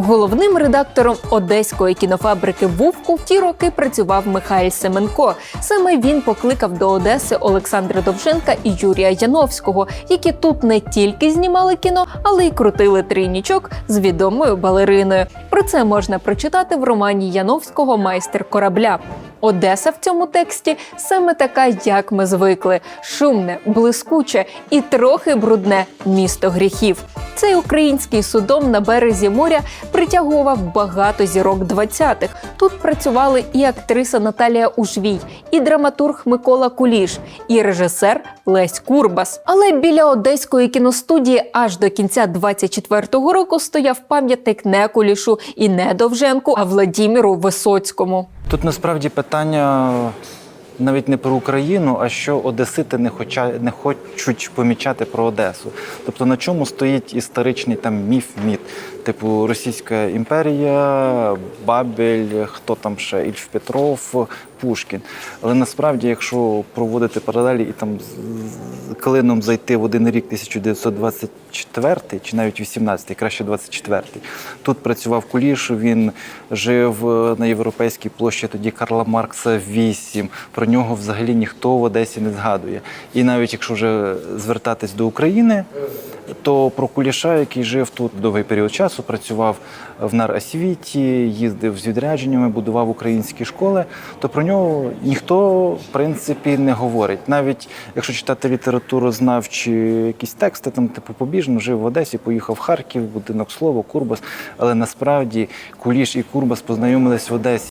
Головним редактором одеської кінофабрики Вувку в ті роки працював Михайль Семенко. Саме він покликав до Одеси Олександра Довженка і Юрія Яновського, які тут не тільки знімали кіно, але й крутили трійнічок з відомою балериною. Про це можна прочитати в романі Яновського Майстер корабля. Одеса в цьому тексті саме така, як ми звикли: шумне, блискуче і трохи брудне місто гріхів. Цей український судом на березі моря притягував багато зірок 20-х. Тут працювали і актриса Наталія Ужвій, і драматург Микола Куліш, і режисер Лесь Курбас. Але біля одеської кіностудії аж до кінця 24-го року стояв пам'ятник не Кулішу і не Довженку, а Владіміру Висоцькому. Тут насправді питання навіть не про Україну, а що Одесити не, хоча, не хочуть помічати про Одесу. Тобто на чому стоїть історичний там міф, міт, типу Російська імперія, Бабель, хто там ще, Ільф Петров, Пушкін. Але насправді, якщо проводити паралелі і там з- клином зайти в один рік 1924 чи навіть 18, краще 24, тут працював Куліш, він жив на європейській площі тоді Карла Маркса 8. Про нього взагалі ніхто в Одесі не згадує. І навіть якщо вже звертатись до України, то про Куліша, який жив тут довгий період часу, працював в наросвіті, їздив з відрядженнями, будував українські школи, то про нього ніхто в принципі не говорить. Навіть якщо читати літературу знавчі якісь тексти, там типу побіжно жив в Одесі, поїхав в Харків, будинок слово, Курбас. Але насправді Куліш і Курбас познайомились в Одесі.